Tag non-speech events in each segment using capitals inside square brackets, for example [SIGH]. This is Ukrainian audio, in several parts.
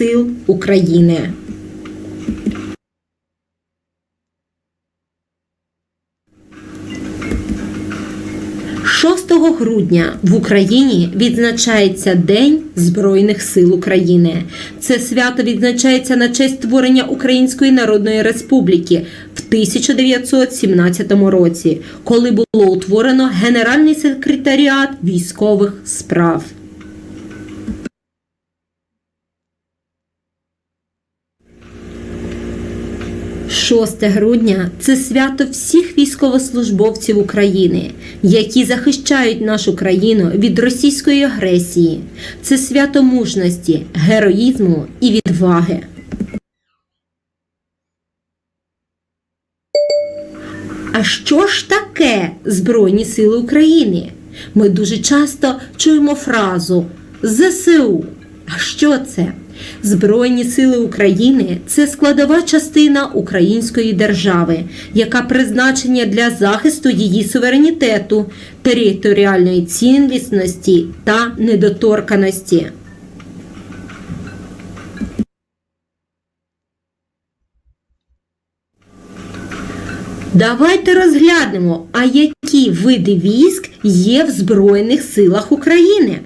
сил України. 6 грудня в Україні відзначається День Збройних сил України. Це свято відзначається на честь створення Української Народної Республіки в 1917 році, коли було утворено Генеральний секретаріат військових справ. 6 грудня це свято всіх військовослужбовців України, які захищають нашу країну від російської агресії. Це свято мужності, героїзму і відваги. А що ж таке Збройні Сили України? Ми дуже часто чуємо фразу ЗСУ. А що це? Збройні сили України це складова частина української держави, яка призначена для захисту її суверенітету, територіальної цінності та недоторканості. Давайте розглянемо, а які види військ є в Збройних силах України.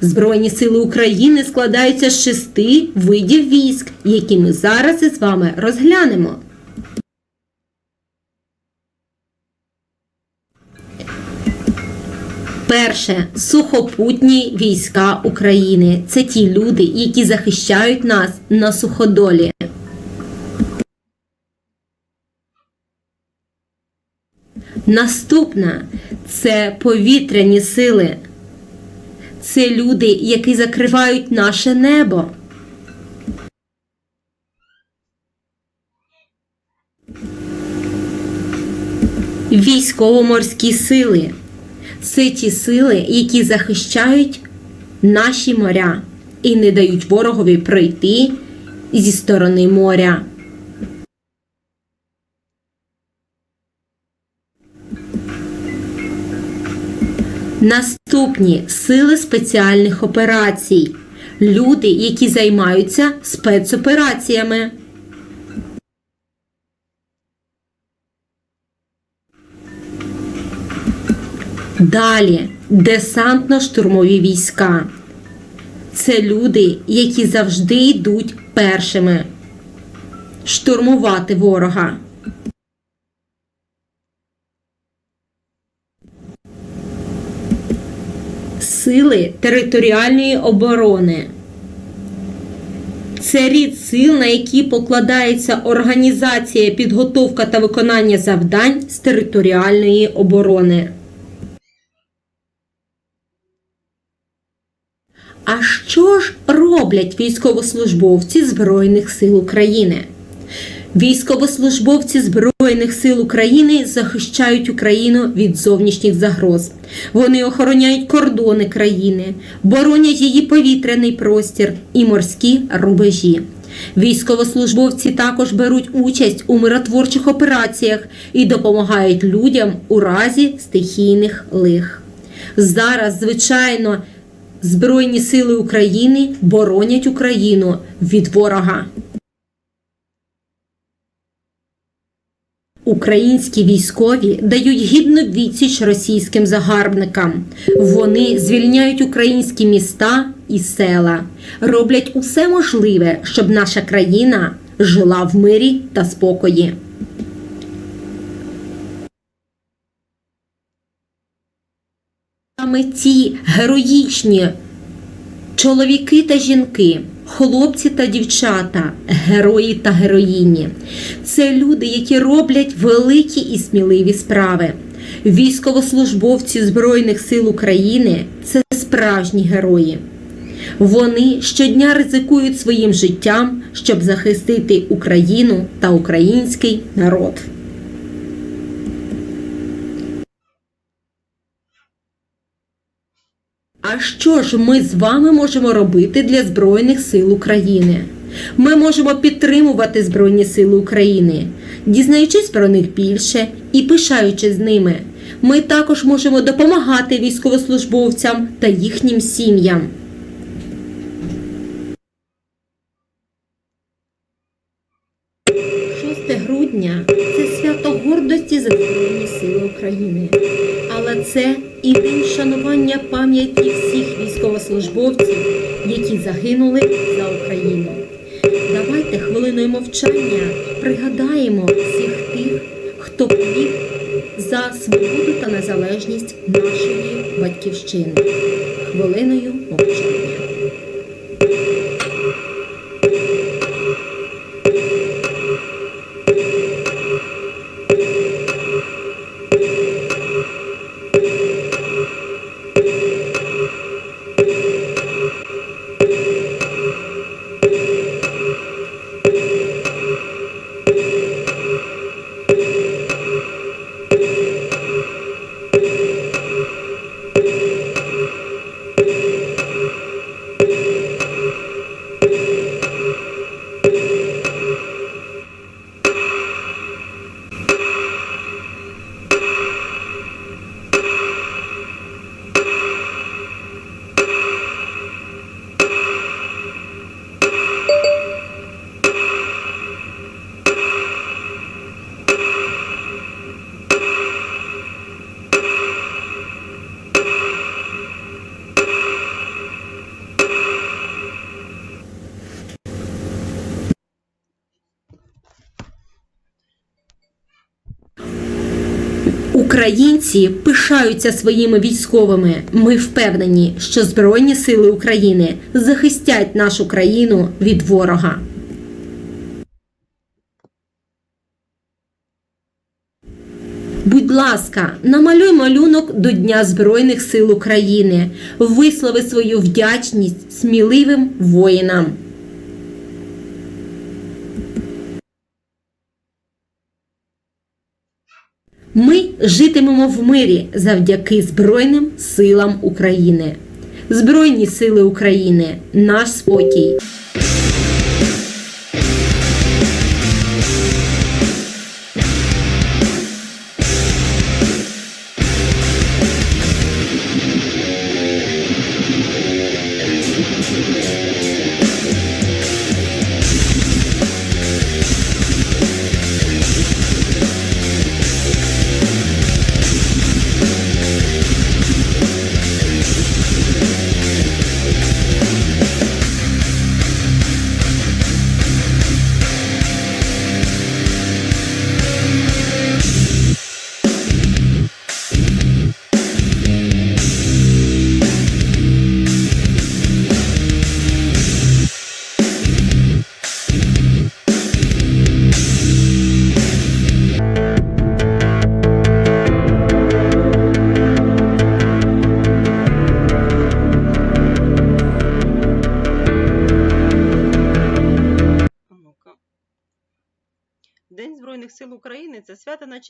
Збройні сили України складаються з шести видів військ, які ми зараз із вами розглянемо. Перше сухопутні війська України. Це ті люди, які захищають нас на суходолі. Наступна це повітряні сили. Це люди, які закривають наше небо. Військово-морські сили. Це ті сили, які захищають наші моря і не дають ворогові пройти зі сторони моря. Наступні сили спеціальних операцій. Люди, які займаються спецопераціями. Далі десантно-штурмові війська. Це люди, які завжди йдуть першими. Штурмувати ворога. Сили територіальної оборони. Це рід сил, на які покладається організація, підготовка та виконання завдань з територіальної оборони. А що ж роблять військовослужбовці Збройних сил України? Військовослужбовці Збройних сил України захищають Україну від зовнішніх загроз. Вони охороняють кордони країни, боронять її повітряний простір і морські рубежі. Військовослужбовці також беруть участь у миротворчих операціях і допомагають людям у разі стихійних лих. Зараз, звичайно, Збройні сили України боронять Україну від ворога. Українські військові дають гідну відсіч російським загарбникам. Вони звільняють українські міста і села, роблять усе можливе, щоб наша країна жила в мирі та спокої. Саме ці героїчні чоловіки та жінки, хлопці та дівчата, герої та героїні. Це люди, які роблять великі і сміливі справи. Військовослужбовці Збройних сил України це справжні герої. Вони щодня ризикують своїм життям, щоб захистити Україну та український народ. А що ж ми з вами можемо робити для Збройних сил України? Ми можемо підтримувати Збройні Сили України, дізнаючись про них більше і пишаючись з ними. Ми також можемо допомагати військовослужбовцям та їхнім сім'ям. Але це і день шанування пам'яті всіх військовослужбовців, які загинули за Україну. Давайте хвилиною мовчання пригадаємо всіх тих, хто повів за свободу та незалежність нашої батьківщини. Хвилиною мовчання. Українці пишаються своїми військовими. Ми впевнені, що Збройні Сили України захистять нашу країну від ворога. Будь ласка, намалюй малюнок до Дня Збройних сил України. Вислови свою вдячність сміливим воїнам. Ми житимемо в мирі завдяки Збройним силам України. Збройні сили України, наш спокій.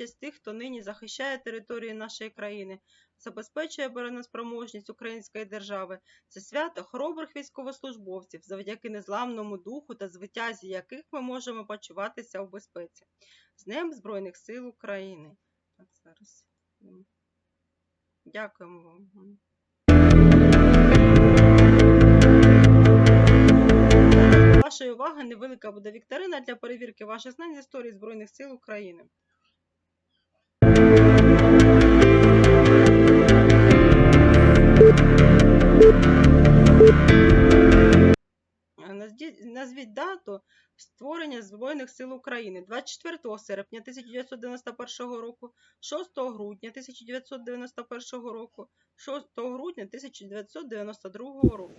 Це честь тих, хто нині захищає території нашої країни, забезпечує обороноспроможність української держави. Це свято хоробрих військовослужбовців, завдяки незламному духу та звитязі яких ми можемо почуватися у безпеці. З Днем Збройних сил України. Так, зараз. Дякуємо вам. Вашої уваги невелика буде вікторина для перевірки ваших знань з історії Збройних сил України. Назвіть дату створення Збройних сил України 24 серпня 1991 року, 6 грудня 1991 року, 6 грудня 1992 року.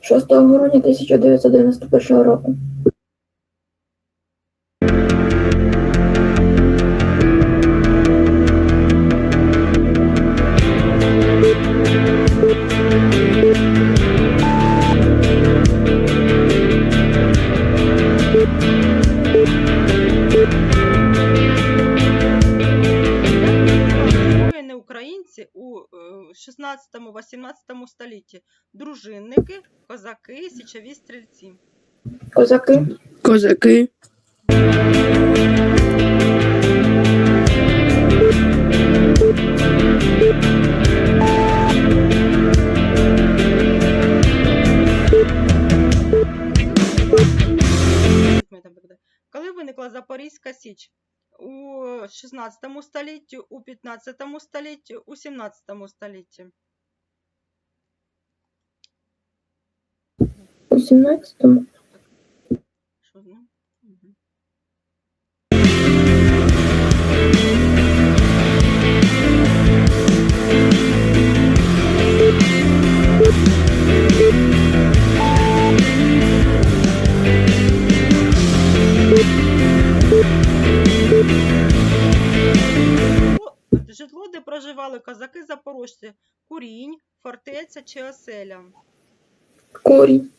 6 грудня 1991 року. 16-18 дружинники, козаки, січові стрільці. Козаки. Козаки. Коли виникла виникла Запорізька Січ? У 16 столітті, у 15 столітті, у 17 столітті. У 17-му. Що з. Житло- Житло, де проживали козаки-запорожці, курінь, фортеця чи оселя. Корінь.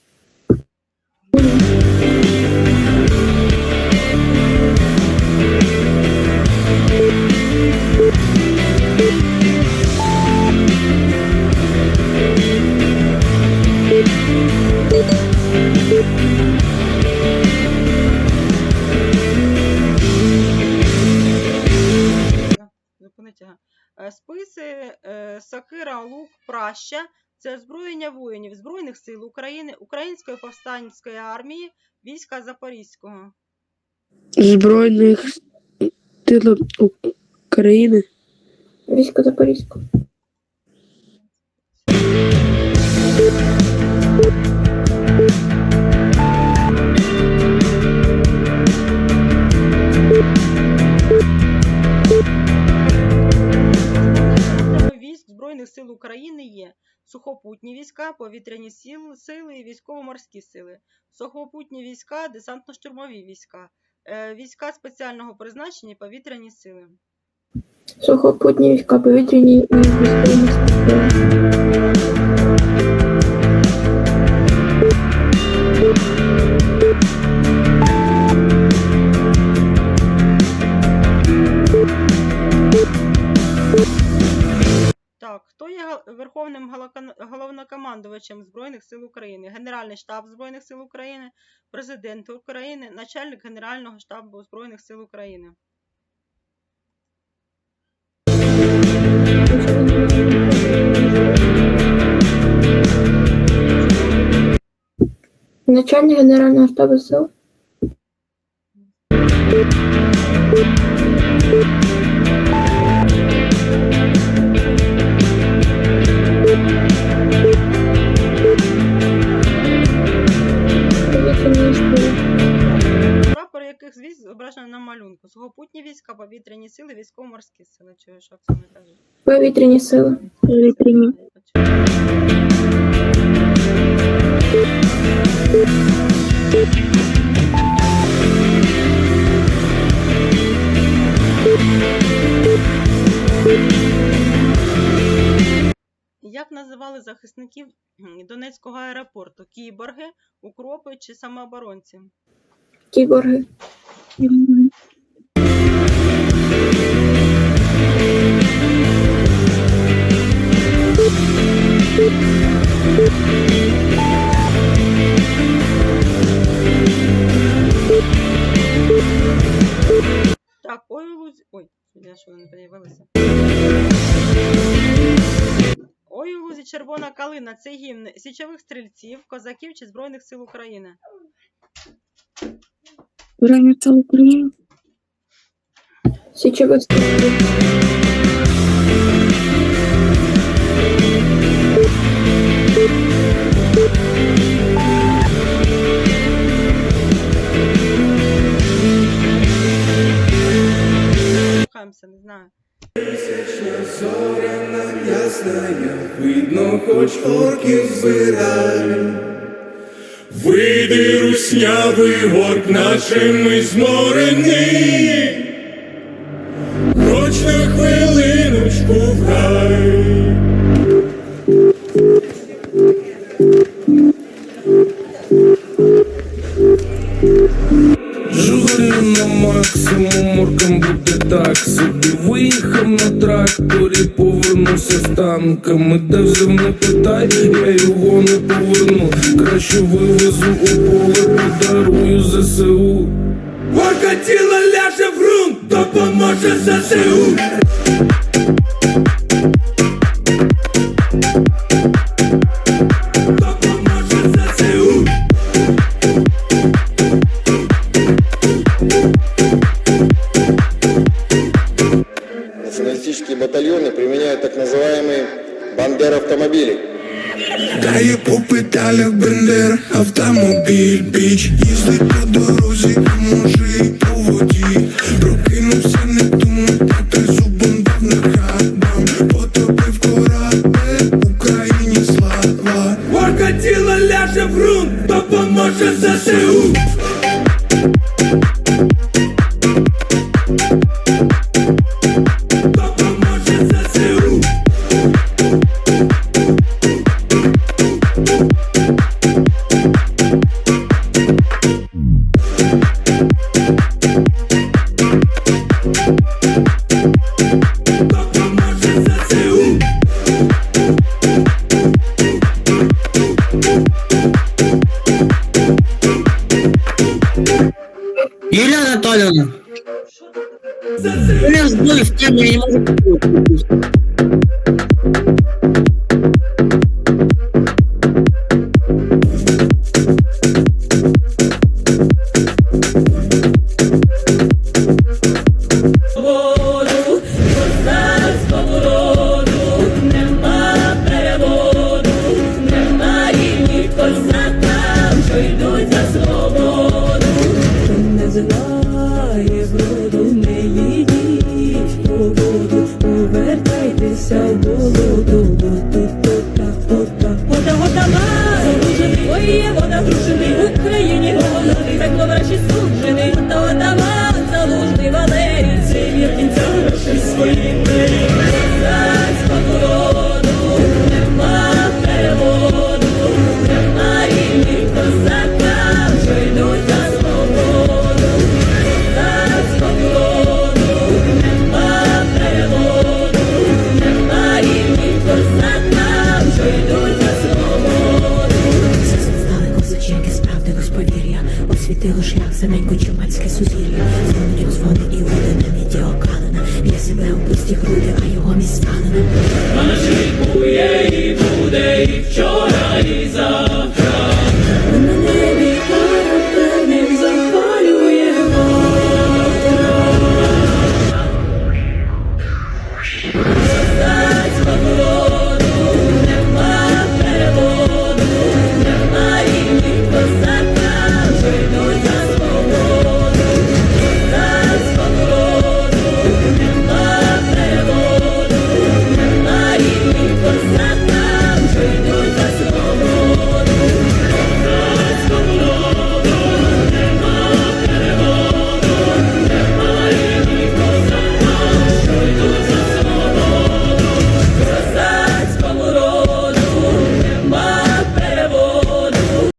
Зупиніть. Е, Списи, е, сокира, лук, праща це озброєння воїнів Збройних сил України, Української повстанської армії, війська Запорізького. Збройних сил України. Військо Запорізько. Складовими військ Збройних сил України є сухопутні війська, повітряні сили, і військово-морські сили, сухопутні війська, десантно-штурмові війська, е, війська спеціального призначення і повітряні сили. Сухопутні війська, повітряні і військові сили. Головнокомандувачем Збройних сил України? Генеральний штаб Збройних сил України, президент України, начальник Генерального штабу Збройних сил України. Начальник Генерального штабу сил. Повітряні сили, військово-морські сили. Чую, що це не кажуть. Повітряні сили. Повітряні. Як називали захисників [CLEARS THROAT] Донецького аеропорту? Кіборги, укропи чи самооборонці? Кіборги. Так, ой, лузі. Ой, я що не появилася. Ой, у лузі червона калина це гімн січових стрільців, козаків чи Збройних сил України. Збройних сил України. Січових стрільців. Слухаємося, не знаю. ясная, видно, хоч орків збирай. Вийди, руснявий горк нашими зморений, Хоч на хвилиночку в рай. Моркам буде так собі Виїхав на тракторі, повернувся з танками Де взяв не питай, я його не поверну. Краще вивезу у поле, подарую ЗСУ. Орка тіло ляже в грунт, допоможе ЗСУ CCCU. Thank you. Ти ж був в тімі, я можу